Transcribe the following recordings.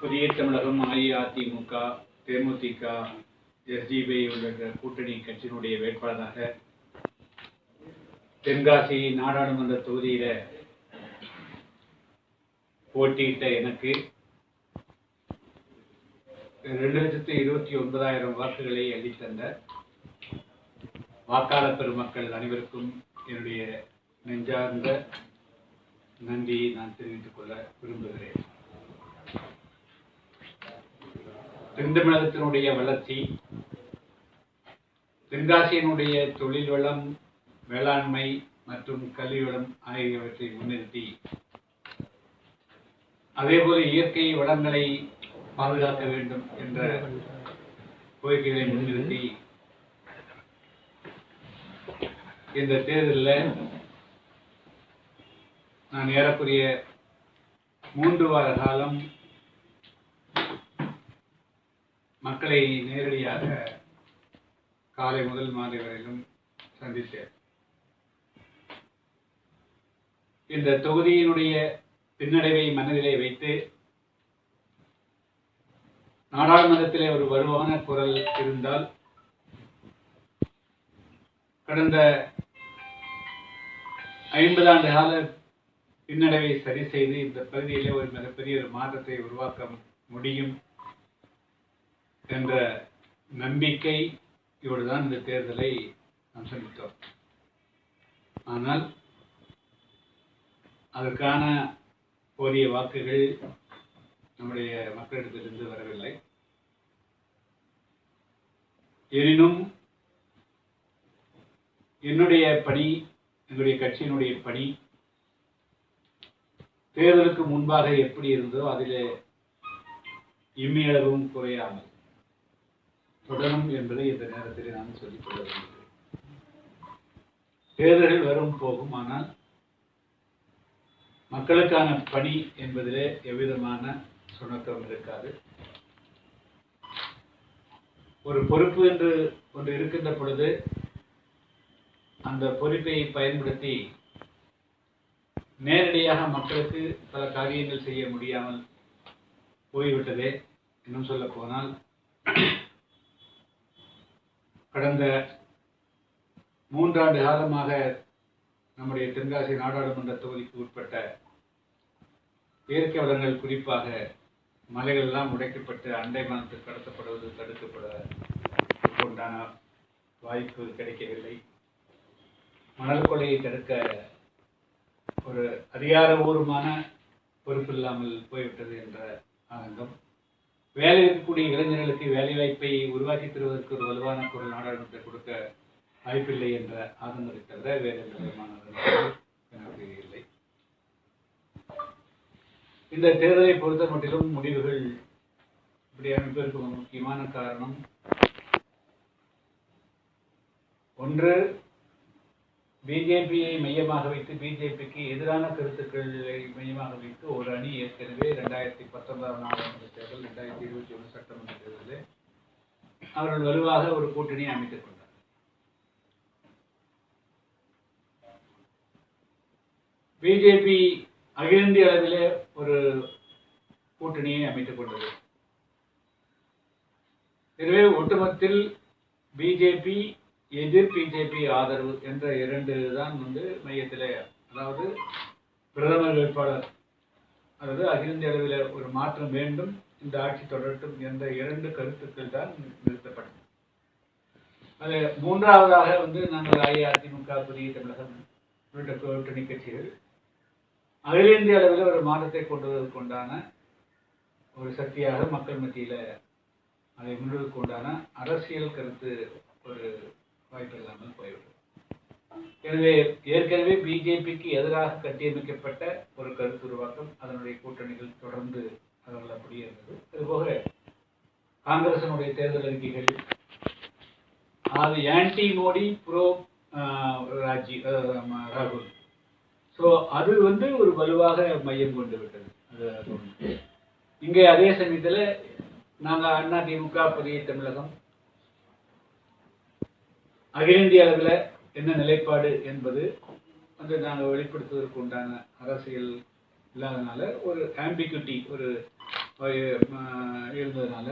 புதிய தமிழகம் அஇஅதிமுக தேமுதிக எஸ்டிபிஐ உள்ளிட்ட கூட்டணி கட்சியினுடைய வேட்பாளராக தென்காசி நாடாளுமன்ற தொகுதியில போட்டியிட்ட எனக்கு ரெண்டு லட்சத்து இருபத்தி ஒன்பதாயிரம் வாக்குகளை அளித்தந்த வாக்காளர் பெருமக்கள் அனைவருக்கும் என்னுடைய நெஞ்சார்ந்த நன்றியை நான் தெரிவித்துக் கொள்ள விரும்புகிறேன். தென் வளர்ச்சி தென்காசியினுடைய தொழில் வளம் வேளாண்மை மற்றும் கல்வி வளம் ஆகியவற்றை முன்னிறுத்தி அதேபோல இயற்கை வளங்களை பாதுகாக்க வேண்டும் என்ற கோரிக்கைகளை முன்னிறுத்தி இந்த தேர்தலில் நான் ஏறக்குரிய மூன்று வார காலம் மக்களை நேரடியாக காலை முதல் மாலை வரையிலும் சந்தித்தேன். இந்த தொகுதியினுடைய பின்னடைவை மனதிலே வைத்து நாடாளுமன்றத்திலே ஒரு வலுவான குரல் இருந்தால் கடந்த ஐம்பது ஆண்டு கால பின்னடைவை சரி செய்து இந்த பகுதியிலே ஒரு மிகப்பெரிய ஒரு மாற்றத்தை உருவாக்க முடியும். என்ற நம்பிக்கை தான் இந்த தேர்தலை நாம் சந்தித்தோம். ஆனால் அதற்கான போதிய வாக்குகள் நம்முடைய மக்களிடத்திலிருந்து வரவில்லை. எனினும் என்னுடைய பணி என்னுடைய கட்சியினுடைய பணி தேர்தலுக்கு முன்பாக எப்படி இருந்ததோ அதிலே இம்மியளவும் குறையாமல் தொடரும் என்பதை இந்த நேரத்தில் நான் சொல்லிக் கொள்ள விரும்புகிறேன் தேர்தல்கள் வரும் போகும் ஆனால் மக்களுக்கான பணி என்பதிலே எவ்விதமான சுணக்கம் இருக்காது. ஒரு பொறுப்பு என்று ஒன்று இருக்கின்ற பொழுது அந்த பொறுப்பை பயன்படுத்தி நேரடியாக மக்களுக்கு பல காரியங்கள் செய்ய முடியாமல் போய்விட்டதே இன்னும் சொல்ல போனால் கடந்த மூன்றாண்டு காலமாக நம்முடைய தென்காசி நாடாளுமன்ற தொகுதிக்கு உட்பட்ட இயற்கை வளங்கள் குறிப்பாக மலைகள்லாம் உடைக்கப்பட்டு அண்டை மாநிலத்துக்கு கடத்தப்படுவது தடுக்கப்பட உண்டான வாய்ப்பு கிடைக்கவில்லை. மணல் கொலையை தடுக்க ஒரு அதிகாரபூர்வமான பொறுப்பு இல்லாமல் போய்விட்டது என்ற ஆனந்தம் வேலை இருக்கக்கூடிய இளைஞர்களுக்கு வேலை வாய்ப்பை உருவாக்கி தருவதற்கு ஒரு வலுவான குரல் நாடாளுமன்றத்தை கொடுக்க வாய்ப்பில்லை என்ற ஆதங்கத்தை தவிர வேறு எந்த விதமான எனக்கு இல்லை. இந்த தேர்தலை பொறுத்த மட்டிலும் முடிவுகள் இப்படி அமைப்பதற்கு முக்கியமான காரணம். ஒன்று பிஜேபியை மையமாக வைத்து பிஜேபிக்கு எதிரான கருத்துக்களை மையமாக வைத்து ஒரு அணி ஏற்கனவே ரெண்டாயிரத்தி பத்தொன்பதாம் நாடாளுமன்ற தேர்தல் ரெண்டாயிரத்தி இருபத்தி ஒன்று சட்டமன்ற தேர்தலில் அவர்கள் வலுவாக ஒரு கூட்டணியை அமைத்துக் கொண்டார் பிஜேபி அகில இந்திய அளவிலே ஒரு கூட்டணியை அமைத்துக் கொண்டது. எனவே ஒட்டுமொத்தத்தில் பிஜேபி எதிர் பிஜேபி ஆதரவு என்ற இரண்டு தான் வந்து மையத்தில் அதாவது பிரதமர் வேட்பாளர். அதாவது அகில இந்திய அளவில் ஒரு மாற்றம் வேண்டும் இந்த ஆட்சி தொடரட்டும் என்ற இரண்டு கருத்துக்கள் தான் நிறுத்தப்பட்டது அது மூன்றாவதாக வந்து நாங்கள் அஇஅதிமுக புதிய தமிழகம் உள்ளிட்ட கூட்டணி கட்சிகள். அகில இந்திய அளவில் ஒரு மாற்றத்தை கொண்டு ஒரு சக்தியாக மக்கள் மத்தியில் அதை முன்னுக்கு உண்டான அரசியல் கருத்து ஒரு வாய்ப்பு இல்லாமல் போய்விடும். எனவே ஏற்கனவே பிஜேபிக்கு எதிராக கட்டியமைக்கப்பட்ட ஒரு கருத்து உருவாக்கம் அதனுடைய கூட்டணிகள் தொடர்ந்து அவர்கள் அப்படியே இருந்தது அதுபோக காங்கிரசினுடைய தேர்தல் அறிக்கைகள் அது ஆன்டி மோடி ப்ரோ ராஜி ராகுல். ஸோ அது வந்து ஒரு வலுவாக மையம் கொண்டு விட்டது. அது இங்கே அதே சமயத்தில் நாங்கள் அண்ணா திமுக புதிய தமிழகம் அகில இந்திய அளவில் என்ன நிலைப்பாடு என்பது வந்து நாங்கள் வெளிப்படுத்துவதற்கு உண்டான அரசியல் இல்லாதனால ஒரு ஆம்பிகுட்டி ஒரு இருந்ததுனால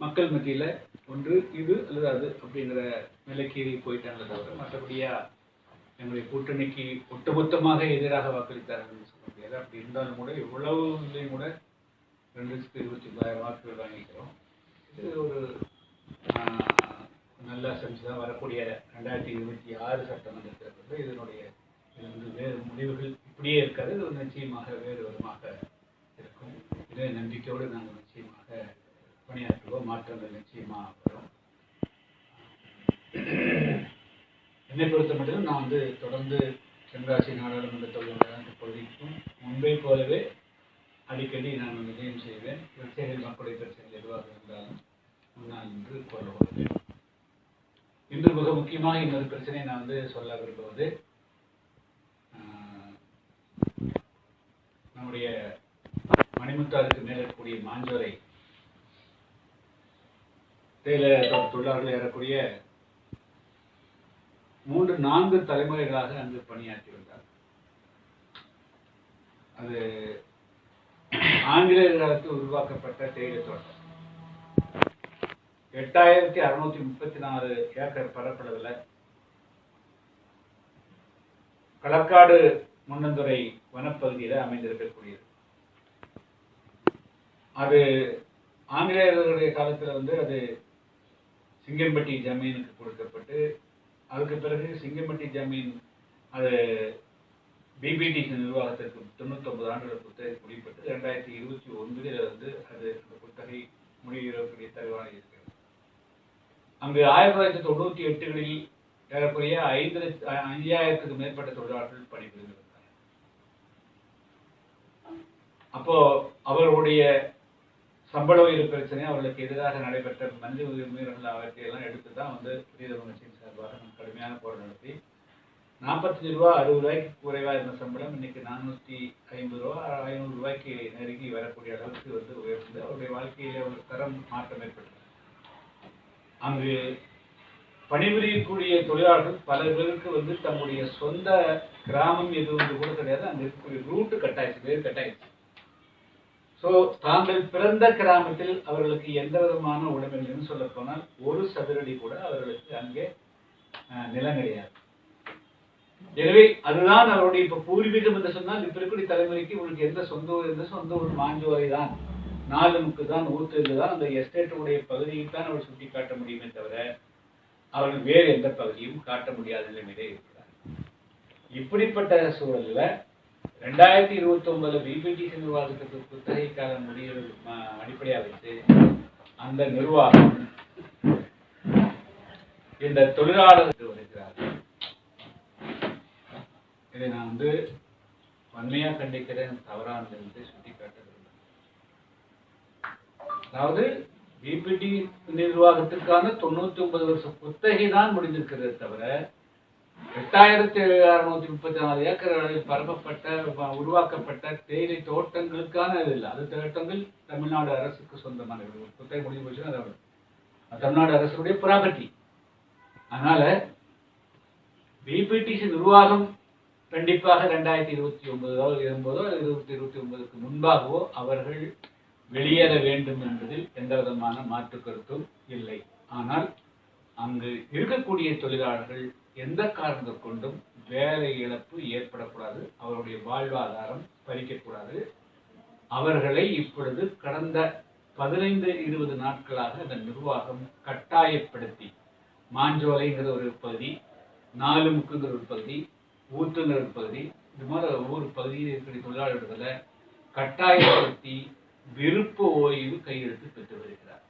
மக்கள் மத்தியில் ஒன்று இது அல்லது அது அப்படிங்கிற நிலைக்கு போயிட்டாங்களே தவிர மற்றபடியா எங்களுடைய கூட்டணிக்கு ஒட்டுமொத்தமாக எதிராக வாக்களித்தார்கள் சொல்ல முடியாது. அப்படி இருந்தாலும் கூட இவ்வளவு இதுலையும் கூட ரெண்டு லட்சத்து இருபத்தி ஒன்பதாயிரம் வாக்குகள் வாங்கிக்கிறோம். இது ஒரு நல்ல தான் வரக்கூடிய ரெண்டாயிரத்தி இருபத்தி ஆறு சட்டமன்ற தேர்தலில் இதனுடைய இது வந்து வேறு முடிவுகள் இப்படியே இருக்காது. இது நிச்சயமாக வேறு விதமாக இருக்கும். இதே நம்பிக்கையோடு நாங்கள் நிச்சயமாக பணியாற்றுவோம். மாற்றங்கள் நிச்சயமாக வரும். என்னை பொறுத்த மட்டும் நான் வந்து தொடர்ந்து தென்காசி நாடாளுமன்ற தொகுதியான பகுதிக்கும் முன்பை போலவே அடிக்கடி நான் விஜயம் செய்வேன். பிரச்சனைகள் மக்களுடைய பிரச்சனைகள் எதுவாக இருந்தாலும் முன்னால் என்று கொள்ளுவேன் இன்று மிக முக்கியமாக இன்னொரு பிரச்சனையை நான் வந்து சொல்ல விரும்புவது நம்முடைய மணிமுத்தாருக்கு மேலே இருக்கக்கூடிய மாஞ்சோரை தேயிலை தொழிலாளர்கள் ஏறக்கூடிய மூன்று நான்கு தலைமுறைகளாக அங்கு பணியாற்றி வந்தார். அது ஆங்கிலேயர் உருவாக்கப்பட்ட தேயிலை தோட்டம். எட்டாயிரத்தி அறுநூத்தி முப்பத்தி நாலு ஏக்கர் பரப்பளவில் களக்காடு முன்னந்துறை வனப்பகுதியில் அமைந்திருக்கக்கூடியது. அது ஆங்கிலேயர்களுடைய காலத்தில் வந்து அது சிங்கம்பட்டி ஜமீனுக்கு கொடுக்கப்பட்டு அதுக்கு பிறகு சிங்கம்பட்டி ஜமீன் அது பிபிடிசி நிர்வாகத்திற்கு தொண்ணூத்தொன்பது ஆண்டுகள் குத்தகை முடிப்பட்டு ரெண்டாயிரத்தி இருபத்தி ஒன்பதில் வந்து அது அந்த குத்தகை முடிகிறக்கூடிய தகவலாக இருக்கு. அங்கு ஆயிரத்தி தொள்ளாயிரத்தி தொண்ணூற்றி எட்டுகளில் ஏறக்குறைய ஐந்து லட்ச ஐ- ஐயாயிரத்துக்கு மேற்பட்ட தொழிலாளர்கள் பணிபுரிந்து அப்போ அவர்களுடைய சம்பள உயர்வு பிரச்சனை அவர்களுக்கு எதிராக நடைபெற்ற மனித உயிர் மீறல்கள் அவற்றையெல்லாம் எடுத்து தான் வந்து புதிய கட்சியின் சார்பாக கடுமையான போர் நடத்தி நாற்பத்தஞ்சு ரூபா அறுபது ரூபாய்க்கு குறைவாக இருந்த சம்பளம் இன்னைக்கு நானூற்றி ஐம்பது ரூபா ஐநூறு ரூபாய்க்கு நெருங்கி வரக்கூடிய அளவுக்கு வந்து உயர்ந்து அவருடைய வாழ்க்கையில ஒரு தரம் மாற்றம் ஏற்பட்டது அங்கு பணிபுரியக்கூடிய தொழிலாளர்கள் பல பேருக்கு வந்து தம்முடைய சொந்த கிராமம் எதுவும் கூட கிடையாது. அங்க இருக்கக்கூடிய ரூட்டு கட்டாயிடுச்சு வேறு கட்டாயிடுச்சு. ஸோ தாங்கள் பிறந்த கிராமத்தில் அவர்களுக்கு எந்த விதமான உடைமைகள்னு சொல்ல போனால் ஒரு சதுரடி கூட அவர்களுக்கு அங்கே அஹ், நிலம் கிடையாது. எனவே அதுதான் அவருடைய இப்போ பூர்வீகம் என்று சொன்னால் இப்போ இருக்கக்கூடிய தலைமுறைக்கு உங்களுக்கு எந்த சொந்த ஊர் எந்த சொந்த ஊர் மாஞ்சோரை தான். நாலுமுக்கு தான் ஊத்து தான் அந்த எஸ்டேட்டுடைய பகுதியை தான் அவர் சுட்டி காட்ட முடியுமே தவிர அவர்கள் வேறு எந்த பகுதியும் காட்ட முடியாத நிலைமையிலே இருக்கிறார். இப்படிப்பட்ட சூழல்ல ரெண்டாயிரத்தி இருபத்தி ஒன்பதுல பிபிடிசி நிர்வாகத்துக்கு குத்தகை காலம் முடிவு அடிப்படையாக வைத்து அந்த நிர்வாகம் இந்த தொழிலாளர்கள் வருகிறார்கள் இதை நான் வந்து வன்மையாக கண்டிக்கிறேன் தவறானது சுட்டி அதாவது பிபிடி நிர்வாகத்திற்கான தொண்ணூத்தி ஒன்பது வருஷம் குத்தகை தான் முடிந்திருக்கிறது தவிர எட்டாயிரத்தி அறுநூத்தி முப்பத்தி நாலு ஏக்கர் அளவில் பரப்பப்பட்ட உருவாக்கப்பட்ட தேயிலை தோட்டங்களுக்கான இது இல்லை. அது தோட்டங்கள் தமிழ்நாடு அரசுக்கு சொந்தமானது. குத்தகை முடிஞ்சு போச்சுன்னா அது தமிழ்நாடு அரசுடைய ப்ராப்பர்ட்டி அதனால பிபிடிசி நிர்வாகம் கண்டிப்பாக ரெண்டாயிரத்தி இருபத்தி ஒன்பதோ இருபதோ இருபத்தி இருபத்தி ஒன்பதுக்கு முன்பாகவோ அவர்கள் வெளியேற வேண்டும் என்பதில் எந்த விதமான மாற்று கருத்தும் இல்லை. ஆனால் அங்கு இருக்கக்கூடிய தொழிலாளர்கள் எந்த காரணத்தை கொண்டும் வேலை இழப்பு ஏற்படக்கூடாது அவருடைய வாழ்வாதாரம் பறிக்கக்கூடாது. அவர்களை இப்பொழுது கடந்த பதினைந்து இருபது நாட்களாக அந்த நிர்வாகம் கட்டாயப்படுத்தி மாஞ்சோலைங்கிற ஒரு பகுதி நாலுமுக்குங்கிற ஒரு பகுதி ஊத்துங்கிற ஒரு பகுதி இது மாதிரி ஒவ்வொரு பகுதியில் இருக்கிற தொழிலாளர்களை கட்டாயப்படுத்தி விருப்ப ஓய்வு கையெழுத்து பெற்று வருகிறார்.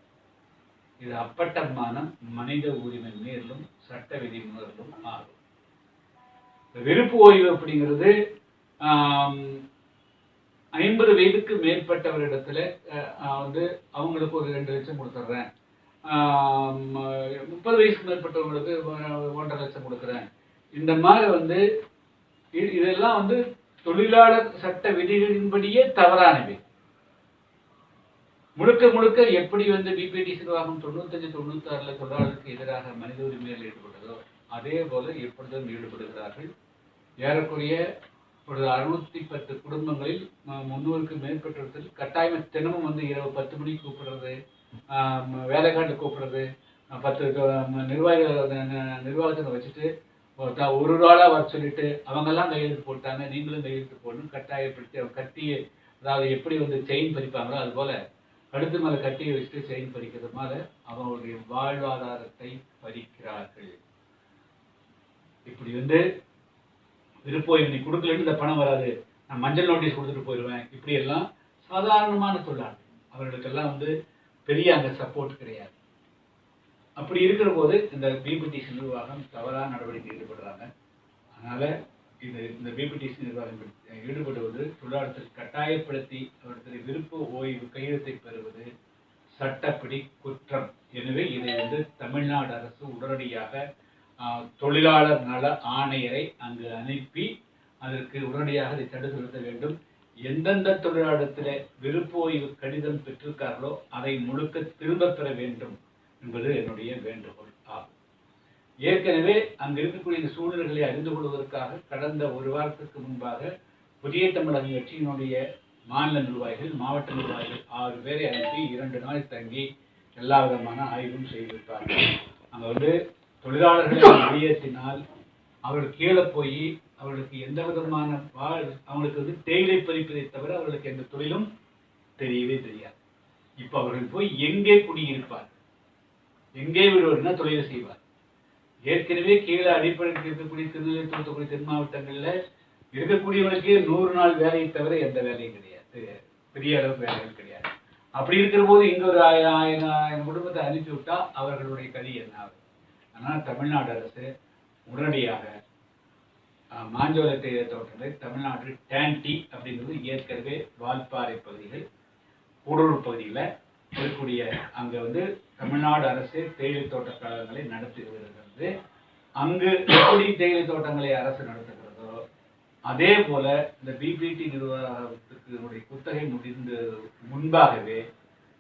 இது அப்பட்டமான மனித உரிமை மீறலும் சட்ட விதி மீறலும் ஆகும். விருப்ப ஓய்வு அப்படிங்கிறது ஐம்பது வயதுக்கு மேற்பட்டவரிடத்துல வந்து அவங்களுக்கு ஒரு ரெண்டு லட்சம் கொடுத்துட்றேன் முப்பது வயசுக்கு மேற்பட்டவங்களுக்கு ஒன்றரை லட்சம் கொடுக்குறேன். இந்த மாதிரி வந்து இதெல்லாம் வந்து தொழிலாளர் சட்ட விதிகளின்படியே தவறானவை. முழுக்க முழுக்க எப்படி வந்து பிபிடி நிர்வாகம் தொண்ணூத்தஞ்சு தொண்ணூத்தாறுல தொழிலாளருக்கு எதிராக மனித உரிமையில் ஈடுபட்டதோ அதே போல எப்பொழுதும் ஈடுபடுகிறார்கள். ஏறக்குறைய ஒரு அறுநூத்தி பத்து குடும்பங்களில் முன்னூறுக்கு முந்நூறுக்கு மேற்பட்டவர்கள் கட்டாயம் தினமும் வந்து இரவு பத்து மணிக்கு கூப்பிடுறது வேலைக்காட்டு கூப்பிடுறது பத்து நிர்வாகிகள் ந- நிர்வாகத்தை வச்சுட்டு ஒரு ஆளாக வர சொல்லிட்டு அவங்கெல்லாம் கையெழுத்து போட்டாங்க நீங்களும் கையெழுத்து போடணும் கட்டாயப்படுத்தி அவங்க கட்டி அதாவது எப்படி வந்து செயின் பறிப்பாங்களோ அது போல கழுத்து மேலே கட்டி வச்சுட்டு செயின் பறிக்கிறது மேல அவங்களுடைய வாழ்வாதாரத்தை பறிக்கிறார்கள். இப்படி வந்து விருப்பம் நீ கொடுக்கலன்னு இந்த பணம் வராது. நான் மஞ்சள் நோட்டீஸ் கொடுத்துட்டு போயிடுவேன். இப்படி எல்லாம் சாதாரணமான தொழிலாளர்கள். அவர்களுக்கெல்லாம் வந்து பெரிய அங்கே சப்போர்ட் கிடையாது. அப்படி இருக்கிற போது இந்த பிபிடிசி நிர்வாகம் தவறான நடவடிக்கை ஈடுபடுறாங்க. அதனால இது இந்த பிபிடிசி நிர்வாகம் ஈடுபடுவது தொழிலாளர்கள் கட்டாயப்படுத்தி அவர்களுடைய விருப்ப ஓய்வு கையெழுத்தை பெறுவது சட்டப்படி குற்றம். எனவே இதை வந்து தமிழ்நாடு அரசு உடனடியாக தொழிலாளர் நல ஆணையரை அங்கு அனுப்பி அதற்கு உடனடியாக இதை தடுத்து நிறுத்த வேண்டும். எந்தெந்த தொழிலாளத்தில் விருப்ப ஓய்வு கடிதம் பெற்றிருக்கார்களோ அதை முழுக்க திரும்பப் பெற வேண்டும் என்பது என்னுடைய வேண்டுகோள். ஏற்கனவே அங்கு இருக்கக்கூடிய இந்த சூழல்களை அறிந்து கொள்வதற்காக கடந்த ஒரு வாரத்துக்கு முன்பாக புதிய தமிழக கட்சியினுடைய மாநில நிர்வாகிகள் மாவட்ட நிர்வாகிகள் ஆறு பேரை அனுப்பி இரண்டு நாள் தங்கி எல்லா விதமான ஆய்வும் செய்திருப்பார்கள் அங்கே வந்து தொழிலாளர்களை வெளியேற்றினால் அவர்கள் கீழே போய் அவர்களுக்கு எந்த விதமான வாழ் அவங்களுக்கு வந்து தேயிலை பறிப்பதை தவிர அவர்களுக்கு எந்த தொழிலும் தெரியவே தெரியாது. இப்போ அவர்கள் போய் எங்கே குடியிருப்பார் எங்கே விடுவார்னா தொழிலை செய்வார்? ஏற்கனவே கீழே அடிப்படையில் இருக்கக்கூடிய திருநெல்வேலி தூத்துக்குடி தென் மாவட்டங்களில் இருக்கக்கூடியவனுக்கு நூறு நாள் வேலையை தவிர எந்த வேலையும் கிடையாது. பெரிய அளவு வேலைகள் கிடையாது. அப்படி இருக்கிற போது இன்னொரு ஒரு ஆயிரம் ஆயிரம் குடும்பத்தை அனுப்பி விட்டா அவர்களுடைய கதி என்ன ஆகும்? அதனால் தமிழ்நாடு அரசு உடனடியாக மாஞ்சோலத்தை மாஞ்சோலை தோட்டங்களை தமிழ்நாடு டேன்டி அப்படிங்கிறது ஏற்கனவே வால்பாறை பகுதிகள் கூடலூர் பகுதியில் இருக்கக்கூடிய அங்கே வந்து தமிழ்நாடு அரசு தேயிலை தோட்ட கழகங்களை நடத்தி வருகிறது. அங்கு எப்படி தேயிலை தோட்டங்களை அரசு நடத்துகிறதோ அதே போல இந்த பிபிடி நிர்வாகத்துக்கு உடைய குத்தகை முடிந்து முன்பாகவே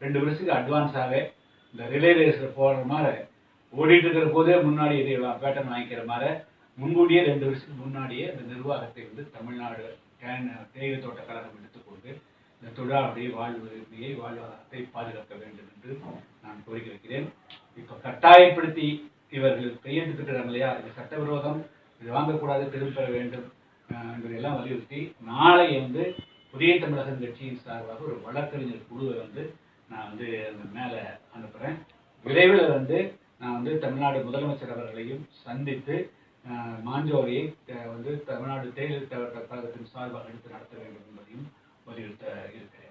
ரெண்டு வருஷத்துக்கு அட்வான்ஸாகவே இந்த ரிலே ரேஸில் போடுற மாதிரி ஓடிட்டு இருக்கிற போதே முன்னாடி இதை பேட்டன் வாங்கிக்கிற மாதிரி முன்கூட்டியே ரெண்டு வருஷத்துக்கு முன்னாடியே இந்த நிர்வாகத்தை வந்து தமிழ்நாடு தேயிலை தோட்ட கழகம் எடுத்துக்கொண்டு இந்த தொழிலாளருடைய வாழ்வு வாழ்வாதாரத்தை பாதுகாக்க வேண்டும் என்று நான் கோரிக்கை வைக்கிறேன். இப்போ கட்டாயப்படுத்தி இவர்கள் கையெழுத்துக்கிறாங்க இல்லையா? இது சட்டவிரோதம் இது வாங்கக்கூடாது திரும்ப பெற வேண்டும் என்பதையெல்லாம் வலியுறுத்தி நாளை வந்து புதிய தமிழகம் கட்சியின் சார்பாக ஒரு வழக்கறிஞர் குழுவை வந்து நான் வந்து அந்த மேலே அனுப்புகிறேன் விரைவில் வந்து நான் வந்து தமிழ்நாடு முதலமைச்சர் அவர்களையும் சந்தித்து மாஞ்சோரியை வந்து தமிழ்நாடு தேயிலை கழகத்தின் சார்பாக எடுத்து நடத்த வேண்டும் என்பதையும் வலியுறுத்த இருக்கிறேன்.